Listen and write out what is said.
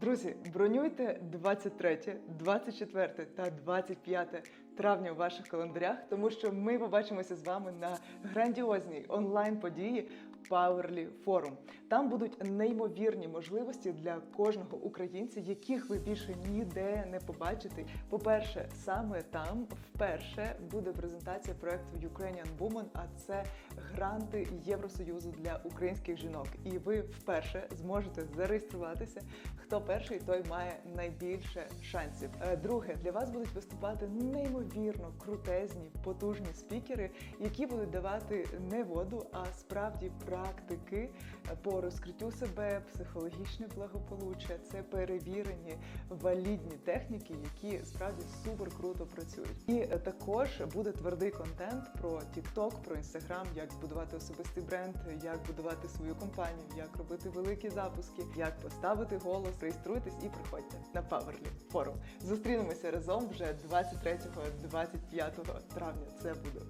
Друзі, бронюйте 23, 24 та 25 травня у ваших календарях, тому що ми побачимося з вами на грандіозній онлайн-події Powerly Forum. Там будуть неймовірні можливості для кожного українця, яких ви більше ніде не побачите. По-перше, саме там вперше буде презентація проекту Ukrainian Woman, а це гранти Євросоюзу для українських жінок. І ви вперше зможете зареєструватися. Хто перший, той має найбільше шансів. Е, Друге, для вас будуть виступати неймовірно крутезні, потужні спікери, які будуть давати не воду, а справді практики по розкриттю себе, психологічне благополуччя. Це перевірені валідні техніки, які справді супер круто працюють. І також буде твердий контент про TikTok, про Instagram, як збудувати особистий бренд, як будувати свою компанію, як робити великі запуски, як поставити голос. Реєструйтесь і приходьте на Powerly Forum. Зустрінемося разом вже 23-25 травня. Це буде